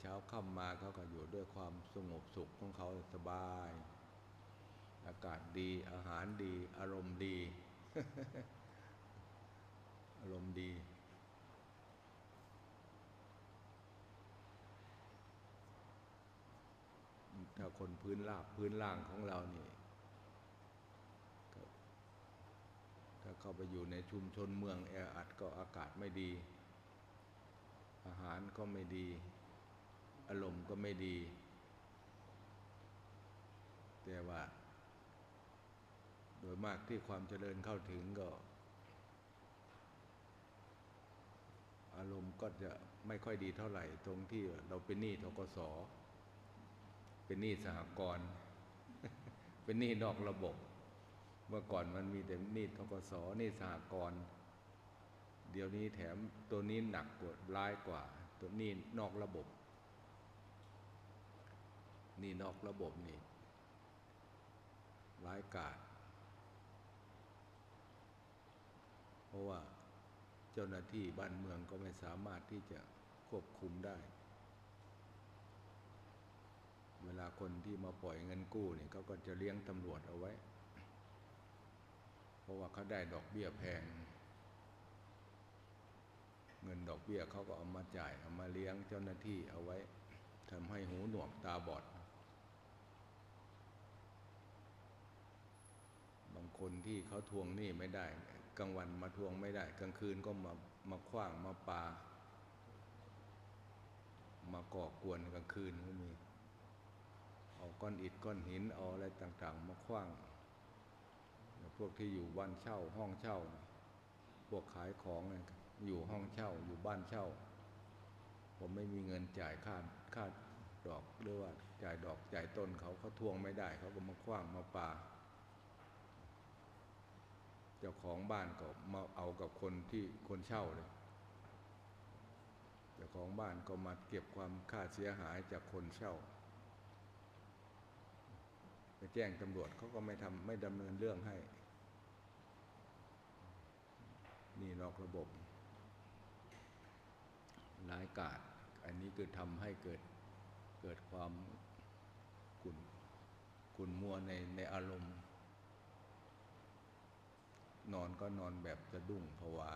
เช้าค่ำมาเขาก็อยู่ด้วยความสงบสุขของเขาสบาย อากาศดีอาหารดี อารมณ์ดี อารมณ์ดี ถ้าคนพื้นราบพื้นล่างของเรานี่ถ้าเข้าไปอยู่ในชุมชนเมืองแออัดก็อากาศไม่ดี อาหารก็ไม่ดี อารมณ์ก็ไม่ดี แต่ว่า โดยมากที่ความเจริญเข้าถึงก็ อารมณ์ก็จะไม่ค่อยดีเท่าไหร่ ตรงที่เราเป็นหนี้ทกสเป็นหนี้สหกรณ์เป็นหนี้นอกระบบ เมื่อก่อนมันมีแต่หนี้ทกสหนี้สหกรณ์เดี๋ยวนี้แถมตัวนี้หนักกว่าร้ายกว่า ตัวหนี้นอกระบบ นี้นอกระบบนี่ร้ายกาจเพราะว่าเจ้าหน้าที่บ้านเมืองก็ไม่สามารถที่จะควบคุมได้ เวลาคนที่มาปล่อยเงินกู้เนี่ยเขาก็จะเลี้ยงตำรวจเอาไว้ เพราะว่าเขาได้ดอกเบี้ยแพง เงินดอกเบี้ยเขาก็เอามาจ่ายเอามาเลี้ยงเจ้าหน้าที่เอาไว้ทำให้หูหนวกตาบอด บาง คนที่เขาทวงหนี้ไม่ได้ กลางวันมาทวงไม่ได้ กลางคืนก็มามาคว้างมาปา มาก่อกวนกลางคืนก็มี เอาก้อนอิฐก้อนหินเอาอะไรต่างๆ มาคว้าง พวกที่อยู่บ้านเช่าห้องเช่า พวกขายของอยู่ห้องเช่าอยู่บ้านเช่า ผมไม่มีเงินจ่ายค่าค่าดอกหรือว่าจ่ายดอกจ่ายต้นเขาเขาทวงไม่ได้ เขาก็มาคว้างมาปา เจ้าของบ้านก็มาเอากับคนที่คนเช่าเลยเจ้าของบ้านก็มาเก็บความค่าเสียหายจากคนเช่า ไปแจ้งตำรวจเขาก็ไม่ทำไม่ดำเนินเรื่องให้ นี่นอกระบบร้ายกาจอันนี้คือทำให้เกิดเกิดความขุ่นขุ่นมัวในในอารมณ์ นอนก็นอนแบบสะดุ้งผวา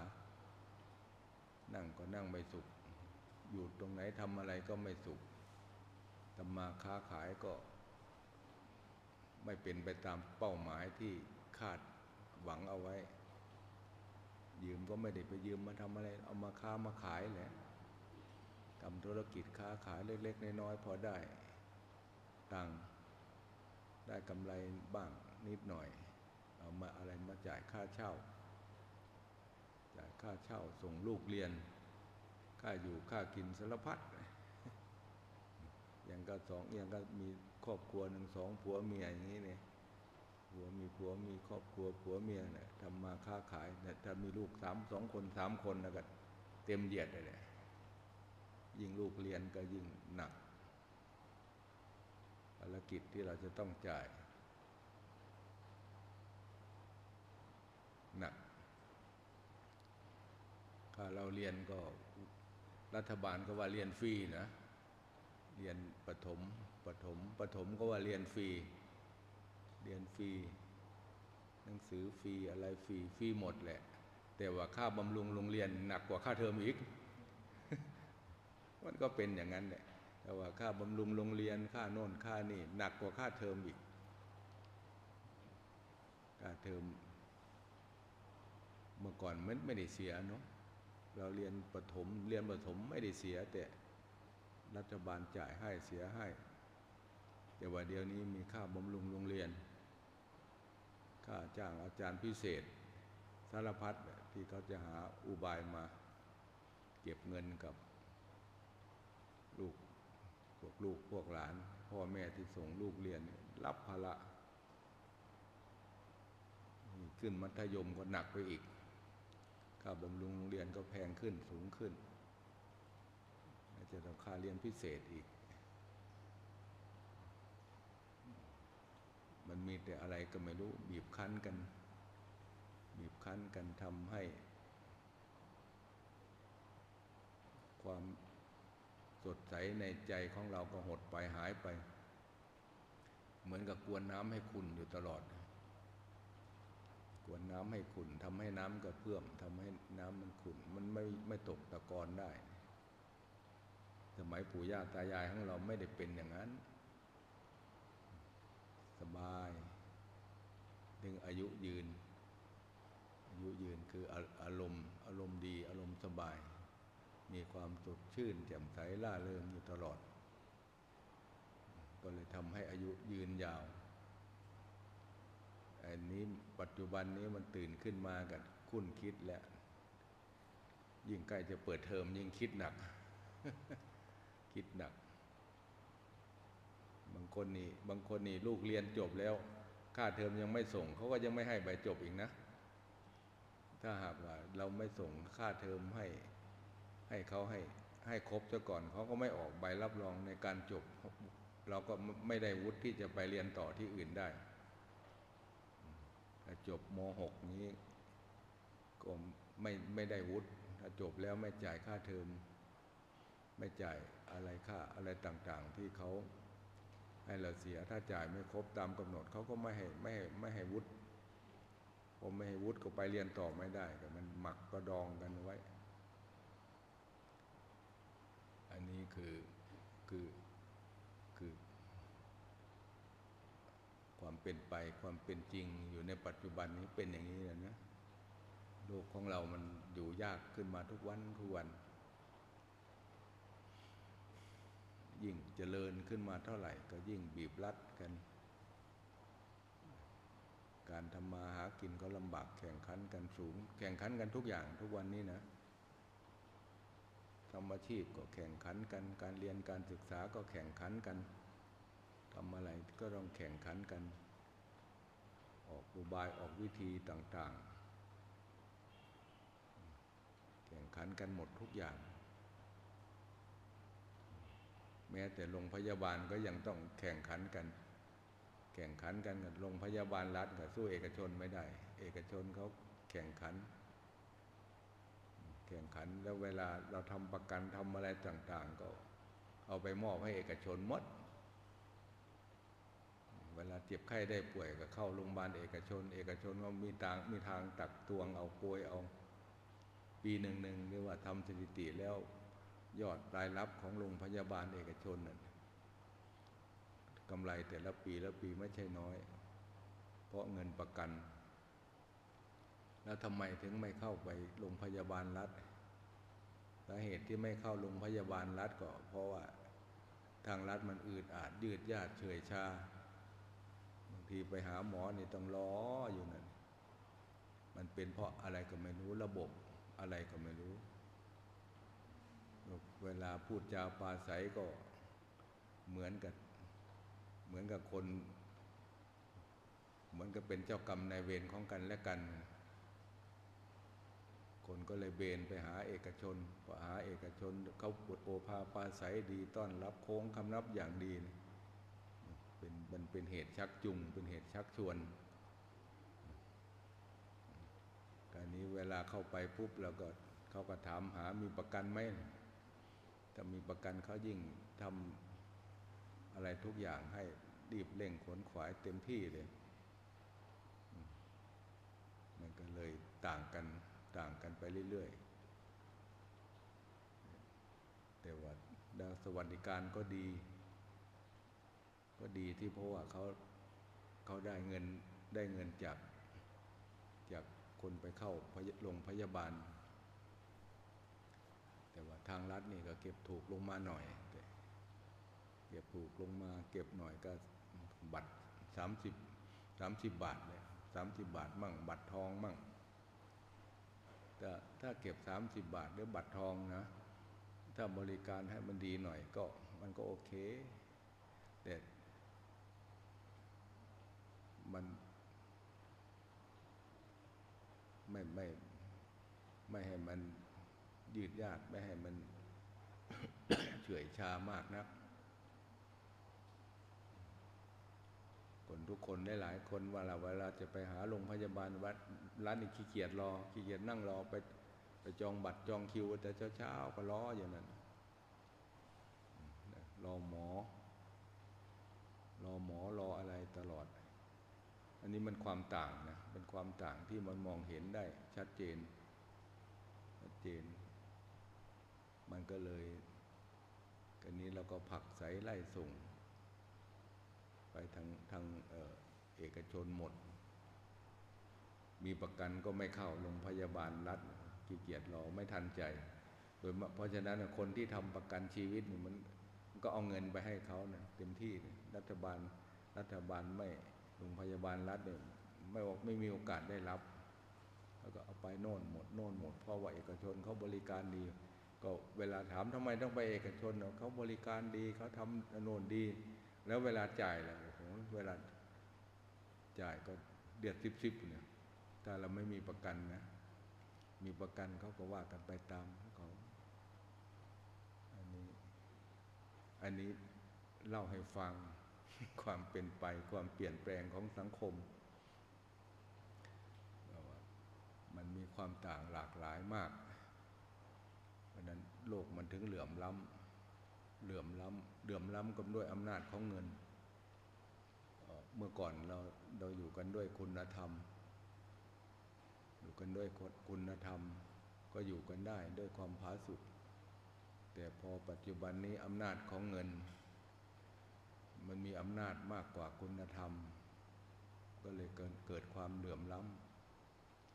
นั่งก็นั่งไม่สุข อยู่ตรงไหนทำอะไรก็ไม่สุขทำมาค้าขายก็ ไม่เป็นไปตามเป้าหมายที่คาดหวังเอาไว้ ยืมก็ไม่ได้ไปยืมมาทำอะไร เอามาค้ามาขายแหละทำธุรกิจค้าขายเล็กๆน้อยๆพอได้ตังได้กำไรบ้างนิดหน่อย มาอะไรมาจ่ายค่าเช่า จ่ายค่าเช่าส่งลูกเรียน ค่าอยู่ค่ากินสารพัดอย่างก็สองอย่างก็มีครอบครัวหนึ่งสองผัวเมียอย่างนี้เนี่ยผัวมีผัวมีครอบครัวผัวเมียเนี่ยทำมาค้าขายเนี่ยถ้ามีลูกสามสองคนสามคนนะก็เต็มเหยียดเลยแหละยิ่งลูกเรียนก็ยิ่งหนักภารกิจที่เราจะต้องจ่าย หนักถ้า เราเรียนก็รัฐบาลก็ว่าเรียนฟรีนะ เรียนปถมปถมปถมก็ว่าเรียนฟรี เรียนฟรี หนังสือฟรีอะไรฟรีฟรีหมดแหละ แต่ว่าค่าบำรุงโรงเรียนหนักกว่าค่าเทอมอีก มันก็เป็นอย่างนั้นแหละ แต่ว่าค่าบำรุงโรงเรียนค่าโน่นค่านี่ หนักกว่าค่าเทอมอีก ค่าเทอมเมื่อก่อนมันไม่ได้เสียเนาะ เราเรียนประถมเรียนประถมไม่ได้เสีย แต่รัฐบาลจ่ายให้เสียให้ แต่ว่าเดี๋ยวนี้มีค่าบำรุงโรงเรียน ค่าจ้างอาจารย์พิเศษ สารพัดที่เขาจะหาอุบายมา เก็บเงินกับลูกพวกลูกพวกหลาน พ่อแม่ที่ส่งลูกเรียนรับภาระขึ้นมัธยมก็หนักไปอีก ค่าบำรุงโรงเรียนก็แพงขึ้นสูงขึ้นจะต้องค่าเรียนพิเศษอีก มันมีแต่อะไรก็ไม่รู้ บีบคั้นกัน บีบคั้นกันทำให้ ความสดใสในใจของเราก็หดไปหายไป เหมือนกับกวนน้ำให้ขุ่นอยู่ตลอด กวนน้ำให้ขุ่นทำให้น้ำกระเพื่อมทำให้น้ำมันขุ่นมันไม่ไม่ตกตะกอนได้ สมัยปู่ย่าตายายของเราไม่ได้เป็นอย่างนั้น สบายถึงอายุยืน อายุยืนคืออาอารมณ์ อารมณ์ดีอารมณ์สบาย มีความสดชื่น แจ่มใสล่าเริงอยู่ตลอด ก็เลยทำให้อายุยืนยาวอันนี้ ปัจจุบันนี้มันตื่นขึ้นมากันคุ้นคิดแล้ว ยิ่งใกล้จะเปิดเทอมยิ่งคิดหนัก คิดหนัก บางคนนี่บางคนนี่ลูกเรียนจบแล้ว ค่าเทอมยังไม่ส่ง เขาก็ยังไม่ให้ใบจบอีกนะ ถ้าหากว่าเราไม่ส่งค่าเทอมให้ ให้เขาให้ให้ครบซะก่อนเขาก็ไม่ออกใบรับรองในการจบ เราก็ไม่ได้วุฒิที่จะไปเรียนต่อที่อื่นได้ จบม .6 นี้ก็ไม่ไม่ได้วุฒิถ้าจบแล้วไม่จ่ายค่าเทอม ไม่จ่ายอะไรค่าอะไรต่างๆ ที่เขาให้เราเสียถ้าจ่ายไม่ครบตามกำหนดเขาก็ไม่ให้ไม่ให้ไม่ให้วุฒิผมไม่ให้วุฒิก็ไปเรียนต่อไม่ได้แต่มันหมักกระดองกันไว้ อันนี้คือคือ ความเป็นไปความเป็นจริงอยู่ในปัจจุบันนี้เป็นอย่างนี้นะนะโลกของเรามันอยู่ยากขึ้นมาทุกวันทุกวัน ยิ่งเจริญขึ้นมาเท่าไหร่ ก็ยิ่งบีบรัดกัน การทำมาหากินก็ลำบากแข่งขันกันสูง แข่งขันกันทุกอย่างทุกวันนี้นะทำอาชีพก็แข่งขันกัน การเรียนการศึกษาก็แข่งขันกัน ทำอะไรก็ต้องแข่งขันกัน ออกอุบายออกวิธีต่างๆ แข่งขันกันหมดทุกอย่าง แม้แต่โรงพยาบาลก็ยังต้องแข่งขันกัน แข่งขันกันกับโรงพยาบาลรัฐกับสู้เอกชนไม่ได้ เอกชนเขาแข่งขัน แข่งขันแล้วเวลาเราทำประกันทำอะไรต่าง ๆ ก็เอาไปมอบให้เอกชนหมด เวลาเจ็บไข้ได้ป่วยก็เข้าโรงพยาบาลเอกชน เอกชนก็มีทางมีทางตักตวงเอาโกยเอา ปีหนึ่งหนึ่งเรียกว่าทำสถิติแล้วยอดรายรับของโรงพยาบาลเอกชนนั่นกำไรแต่ละปีละปีไม่ใช่น้อย เพราะเงินประกัน แล้วทำไมถึงไม่เข้าไปโรงพยาบาลรัฐสาเหตุที่ไม่เข้าโรงพยาบาลรัฐก็เพราะว่าทางรัฐมันอืดอาดยืดยาดเฉยชา ทีไปหาหมอนี่ต้องรออยู่นั่น มันเป็นเพราะอะไรก็ไม่รู้ระบบอะไรก็ไม่รู้ เวลาพูดจาปาศัยก็เหมือนกับเหมือนกับคน เหมือนกับเป็นเจ้ากรรมนายเวรของกันและกัน คนก็เลยเบนไปหาเอกชนพอหาเอกชนเขาปวดโอภาปาศัยดีต้อนรับโค้งคำนับอย่างดี เป็นมันเป็นเหตุชักจูงเป็นเหตุชักชวนการนี้เวลาเข้าไปปุ๊บแล้วก็เขาก็ถามหามีประกันไหมถ้ามีประกันเขายิ่งทำอะไรทุกอย่างให้รีบเร่งขนขวายเต็มที่เลยมันก็เลยต่างกันต่างกันไปเรื่อยๆแต่ว่าดาวสวัสดิการก็ดี ก็ดีที่เพราะว่าเขาเขาได้เงินได้เงินจากจากคนไปเข้าโรงพยาบาล แต่ว่าทางรัฐนี่ก็เก็บถูกลงมาหน่อยเก็บถูกลงมาเก็บหน่อยก็บัตรสามสิบสามสิบบาทเลยสามสิบบาทมั่ง บัตรทองมั่ง แต่ถ้าเก็บสามสิบบาทหรือบัตรทองนะ ถ้าบริการให้มันดีหน่อยก็มันก็โอเค แต่ มันไม่ไม่ไม่ให้มันยืดยาดไม่ให้มันเฉื่อยชามากนัก คนทุกคนได้หลายคนว่าเราเวลาจะไปหาโรงพยาบาลวัดร้านนี่ขี้เกียจรอขี้เกียจนั่งรอไปไปจองบัตรจองคิวแต่เช้าๆก็รออย่างนั้นรอหมอ รอหมอรออะไรตลอด อันนี้มันความต่างนะเป็นความต่างที่มันมองเห็นได้ชัดเจน ชัดเจน มันก็เลยกันนี้เราก็ผลักใสไล่ส่ง ไปทางทางเออเอกชนหมด มีประกันก็ไม่เข้าโรงพยาบาลรัฐขี้เกียจรอไม่ทันใจ โดยเพราะฉะนั้นคนที่ทำประกันชีวิตมันก็เอาเงินไปให้เขานะเต็มที่รัฐบาลรัฐบาลไม่ โรงพยาบาลรัฐเนี่ยไม่ไม่มีโอกาสได้รับ แล้วก็เอาไปโน่นหมดโน่นหมดเพราะว่าเอกชนเขาบริการดี ก็เวลาถามทำไมต้องไปเอกชนเขาบริการดีเขาทำโน่นดี แล้วเวลาจ่ายล่ะโอ้โหเวลาจ่ายก็เดือดซิบซิบเนี่ยถ้าเราไม่มีประกันนะ มีประกันเขาก็ว่ากันไปตามเขาอันนี้ อันนี้เล่าให้ฟัง ความเป็นไปความเปลี่ยนแปลงของสังคม มันมีความต่างหลากหลายมาก เพราะนั้นโลกมันถึงเหลื่อมล้ำเหลื่อมล้ำเหลื่อมล้ำกันด้วยอำนาจของเงิน เมื่อก่อนเราเราอยู่กันด้วยคุณธรรม อยู่กันด้วยคุณธรรม ก็อยู่กันได้ด้วยความผาสุกแต่พอปัจจุบันนี้อำนาจของเงิน มันมีอำนาจมากกว่าคุณธรรม ก็เลยเกิดเกิดความเหลื่อมล้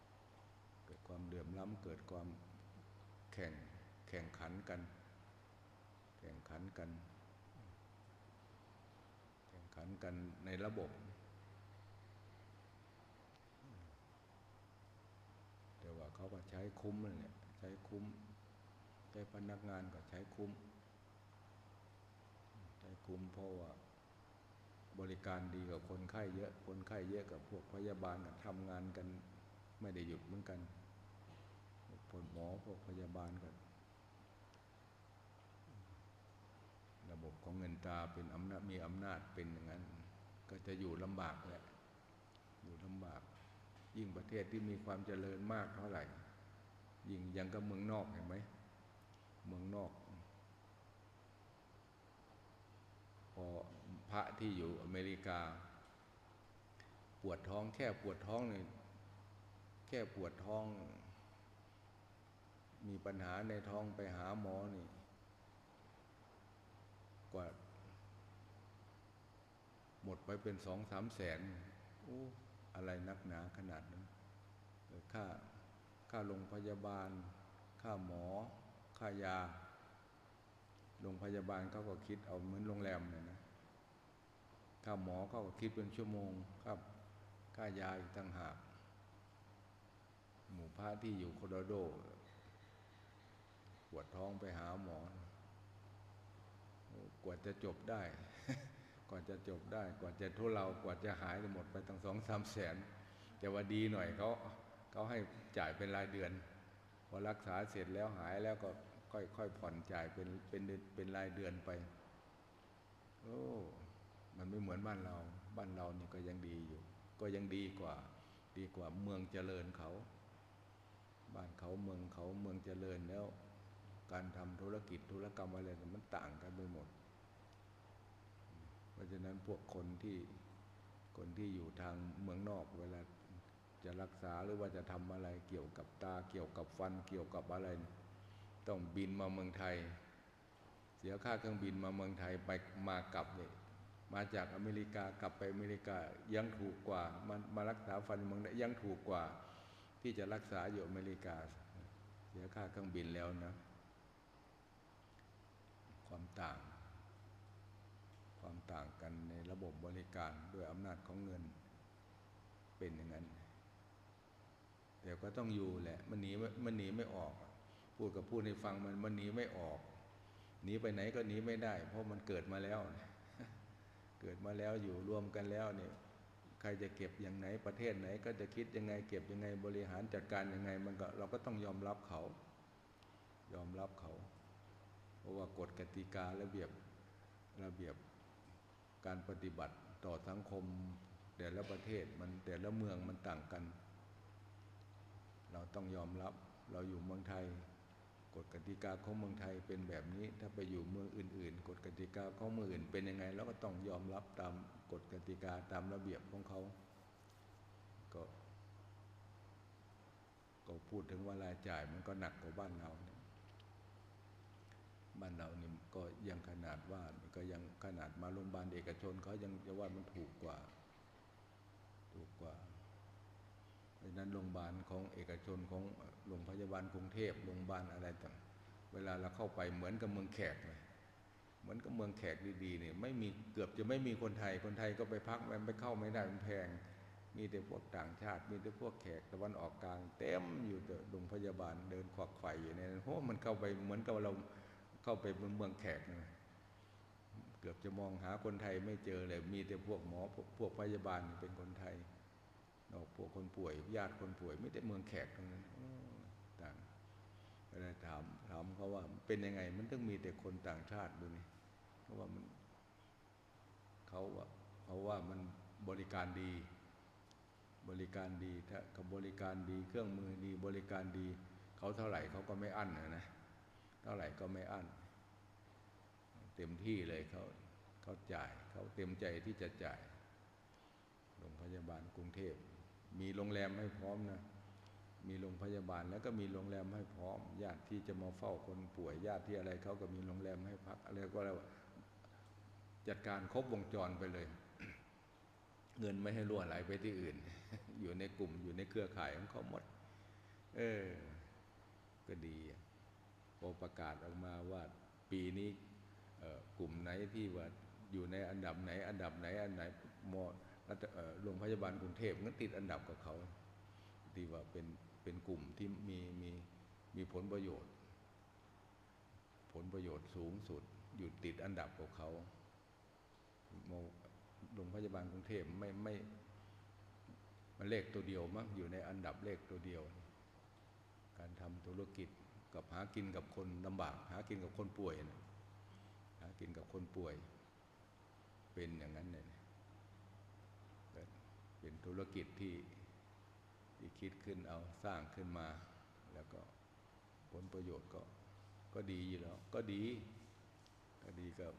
ำเกิดความเหลื่อมล้ำเกิดความแข่งแข่งขันกัน แข่งขันกัน แข่งขันกันในระบบ แต่ว่าเขาก็ใช้คุ้มนั่นแหละใช้คุ้มใช้พนักงานก็ใช้คุ้มใช้คุ้มเพราะว่า บริการดีกับคนไข้เยอะ คนไข้เยอะกับพวกพยาบาลทำงานกันไม่ได้หยุดเหมือนกันพวกหมอพวกพยาบาลกันระบบของเงินตาเป็นอำนาจมีอำนาจเป็นอย่างนั้น ก็จะอยู่ลำบากแหละอยู่ลำบาก ยิ่งประเทศที่มีความเจริญมากเท่าไหร่ ยิ่งยังกับเมืองนอกเห็นไหมเมืองนอกพอ ระที่อยู่อเมริกา ปวดท้องแค่ปวดท้องเนี่ยแค่ปวดท้อง มีปัญหาในท้องไปหาหมอนี่ กว่า หมดไปเป็นสองสามแสนโอ้อะไรนักหนาขนาดนั้นค่าค่าโรงพยาบาล ค่าหมอ ค่ายาโรงพยาบาลเขาก็คิดเอาเหมือนโรงแรมเนี่ยนะ ค่าหมอเขาก็คิดเป็นชั่วโมงครับค่ายาอีกต่างหาก หมู่พระที่อยู่โคโลราโดปวดท้องไปหาหมอกว่าจะจบได้กว่าจะจบได้กว่าจะทุเลากว่าจะหายหมดไปตั้งสองสามแสนแต่ว่าดีหน่อยเขาเขาให้จ่ายเป็นรายเดือน พอรักษาเสร็จแล้วหายแล้วก็ค่อยๆผ่อนจ่ายเป็นเป็นเป็นรายเดือนไป โอ้ มันไม่เหมือนบ้านเรา บ้านเราเนี่ยก็ยังดีอยู่ ก็ยังดีกว่า ดีกว่าเมืองเจริญเขา บ้านเขาเมืองเขาเมืองเจริญแล้ว การทำธุรกิจธุรกรรมอะไรมันต่างกันไปหมด เพราะฉะนั้นพวกคนที่คนที่อยู่ทางเมืองนอกเวลาจะรักษาหรือว่าจะทำอะไรเกี่ยวกับตาเกี่ยวกับฟันเกี่ยวกับอะไร ต้องบินมาเมืองไทย เสียค่าเครื่องบินมาเมืองไทยไปมากลับเนี่ย มาจากอเมริกากลับไปอเมริกายังถูกกว่ามามารักษาฟันเมืองยังถูกกว่า ที่จะรักษาอยู่อเมริกา เสียค่าเครื่องบินแล้วนะ ความต่าง ความต่างกันในระบบบริการด้วยอำนาจของเงินเป็นอย่างนั้นแต่ก็ต้องอยู่แหละ มันหนีมันหนีไม่ออก พูดกับพูดให้ฟังมันมันหนีไม่ออกหนีไปไหนก็หนีไม่ได้ เพราะมันเกิดมาแล้ว เกิดมาแล้วอยู่รวมกันแล้วเนี่ยใครจะเก็บอย่างไหนประเทศไหน ก็จะคิดยังไงเก็บยังไงบริหารจัดการยังไง มันก็เราก็ต้องยอมรับเขา ยอมรับเขา เพราะว่ากฎกติการะเบียบระเบียบการปฏิบัติต่อสังคม แต่ละประเทศมันแต่ละเมืองมันต่างกัน เราต้องยอมรับเราอยู่เมืองไทย กฎกติกาของเมืองไทยเป็นแบบนี้ ถ้าไปอยู่เมืองอื่น ๆ กฎกติกาของเมืองอื่นเป็นยังไงเราก็ต้องยอมรับตามกฎกติกาตามระเบียบของเขาก็ก็พูดถึงว่ารายจ่ายมันก็หนักกว่าบ้านเราเนี่ยบ้านเรานี่ก็ยังขนาดว่ามันก็ยังขนาดมาโรงพยาบาลเอกชนเขายังจะว่ามันถูกกว่า ถูกกว่า เพราะฉะนั้นโรงพยาบาลของเอกชนของโรงพยาบาลกรุงเทพโรงพยาบาลอะไรต่างเวลาเราเข้าไปเหมือนกับเมืองแขกเลยเหมือนกับเมืองแขกดีๆเนี่ยไม่มีเกือบจะไม่มีคนไทยคนไทยก็ไปพักมันไปเข้าไม่ได้มันแพง มีแต่พวกต่างชาติ มีแต่พวกแขกตะวันออกกลาง เต็มอยู่แต่โรงพยาบาลเดินควักไฟอยู่ในนั้นโอ้มันเข้าไปเหมือนกับเราเข้าไปเมืองเมืองแขกนะเกือบจะมองหาคนไทยไม่เจอเลยมีแต่พวกหมอพวกพยาบาลเป็นคนไทย นอกพวกคนป่วย ญาติคนป่วย ไม่แต่เมืองแขกทั้งนั้นต่างก็เลยถามถามเขาว่าเป็นยังไง มันต้องมีแต่คนต่างชาติดูนี่เขาว่ามันเขาว่าเขาว่ามันบริการดี บริการดีถ้ากับบริการดีเครื่องมือดีบริการดีเขาเท่าไหร่เขาก็ไม่อั้นนะนะเท่าไหร่ก็ไม่อั้น เต็มที่เลยเขาเขาจ่าย เขาเต็มใจที่จะจ่ายโรงพยาบาลกรุงเทพ มีโรงแรมให้พร้อมนะมีโรงพยาบาลแล้วก็มีโรงแรมให้พร้อมญาติที่จะมาเฝ้าคนป่วยญาติที่อะไรเขาก็มีโรงแรมให้พักอะไรก็แล้วจัดการครบวงจรไปเลย เงินไม่ให้ล่วไหลไปที่อื่น อยู่ในกลุ่มอยู่ในเครือข่ายของเขาหมด เออ ก็ดีพอประกาศออกมาว่าปีนี้กลุ่มไหนที่ว่าอยู่ในอันดับไหน อันดับไหนอันไหนม โรงพยาบาลกรุงเทพก็ติดอันดับกับเขาที่ว่าเป็นเป็นกลุ่มที่มีมีมีผลประโยชน์ ผลประโยชน์สูงสุดอยู่ติดอันดับกับเขาโรงพยาบาลกรุงเทพไม่ไม่มันเลขตัวเดียวมั้งอยู่ในอันดับเลขตัวเดียว การทำธุรกิจกับหากินกับคนลำบาก หากินกับคนป่วยนะหากินกับคนป่วย เป็นอย่างนั้นเลย เป็นธุรกิจที่ที่คิดขึ้นเอาสร้างขึ้นมา แล้วก็ผลประโยชน์ก็ก็ดีอยู่แล้ว ก็ดี ก็ดีกับ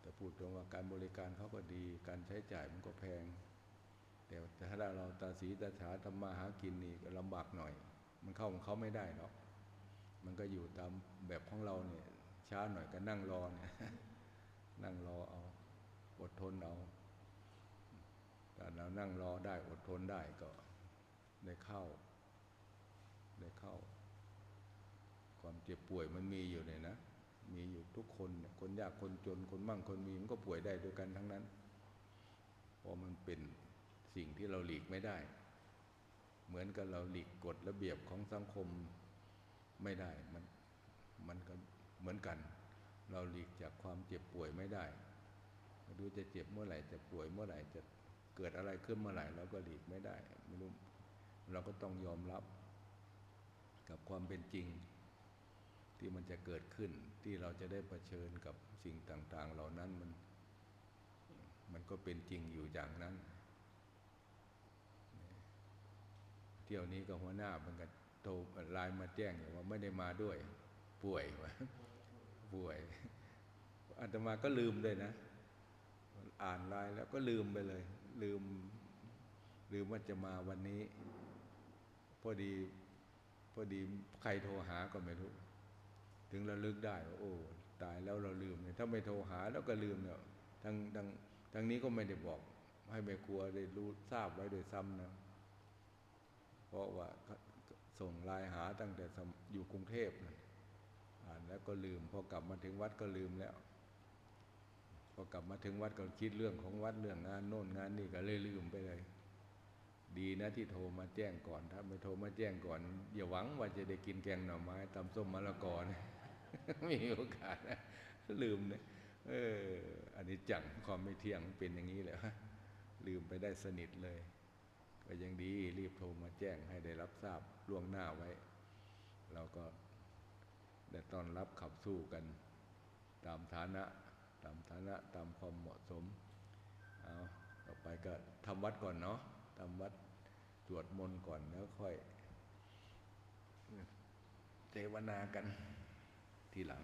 แต่พูดตรงว่าการบริการเขาก็ดี การใช้จ่ายมันก็แพง แต่ถ้าเราตาสีตาฉาทำมาหากินนี่ก็ลำบากหน่อย มันเข้าของเขาไม่ได้หรอกมันก็อยู่ตามแบบของเราเนี่ยช้าหน่อยก็นั่งรอเนี่ยนั่งรอเอาอดทนเอา แต่เรานั่งรอได้อดทนได้ก็ได้เข้า ได้เข้า ความเจ็บป่วยมันมีอยู่เนี่ยนะ มีอยู่ทุกคนคนยากคนจนคนมั่งคนมีมันก็ป่วยได้ด้วยกันทั้งนั้นเพราะมันเป็นสิ่งที่เราหลีกไม่ได้ เหมือนกับเราหลีกกฎระเบียบของสังคมไม่ได้ มันมันก็เหมือนกัน เราหลีกจากความเจ็บป่วยไม่ได้ไม่รู้จะเจ็บเมื่อไหร่จะป่วยเมื่อไหร่จะ เกิดอะไรขึ้นเมื่อไหร่เราก็หลีกไม่ได้ไม่รู้เราก็ต้องยอมรับกับความเป็นจริง ที่มันจะเกิดขึ้น ที่เราจะได้เผชิญกับสิ่งต่าง ๆ เหล่านั้นมันมันก็เป็นจริงอยู่อย่างนั้น เที่ยวนี้ก็หัวหน้ามันก็โทรไลน์มาแจ้งอย่างว่าไม่ได้มาด้วย ป่วยวะป่วยอาตมาก็ลืมเลยนะ อ่านไลน์แล้วก็ลืมไปเลย ลืม ลืมว่าจะมาวันนี้ พอดีพอดีใครโทรหาก็ไม่รู้ ถึงเราลึกได้โอ้ตายแล้วเราลืมเนี่ยถ้าไม่โทรหาแล้วก็ลืมเนี่ยทั้งทั้งทั้งนี้ก็ไม่ได้บอก ให้แม่ครัวได้รู้ทราบไว้โดยซ้ำนะเพราะว่าส่งไลน์หาตั้งแต่อยู่กรุงเทพนะอ่านแล้วก็ลืมพอกลับมาถึงวัดก็ลืมแล้ว พอกลับมาถึงวัดก็คิดเรื่องของวัดเรื่องงานโน่นงานนี่ก็เลยลืมไปเลย ดีนะที่โทรมาแจ้งก่อน ถ้าไม่โทรมาแจ้งก่อน อย่าหวังว่าจะได้กินแกงหน่อไม้ตำส้มมะละกอนะไม่มีโอกาสนะลืมนี่ยเอออันนี้จังความไม่เที่ยงเป็นอย่างนี้แหละลืมไปได้สนิทเลย ก็ยังดีรีบโทรมาแจ้งให้ได้รับทราบล่วงหน้าไว้ เราก็ได้ต้อนรับขับสู้กัน ตามฐานะ ตามฐานะตามความเหมาะสมเอาต่อไปก็ทำวัดก่อนเนาะทำวัดตรวจมนต์ก่อนแล้วค่อยเจวนากันทีหลัง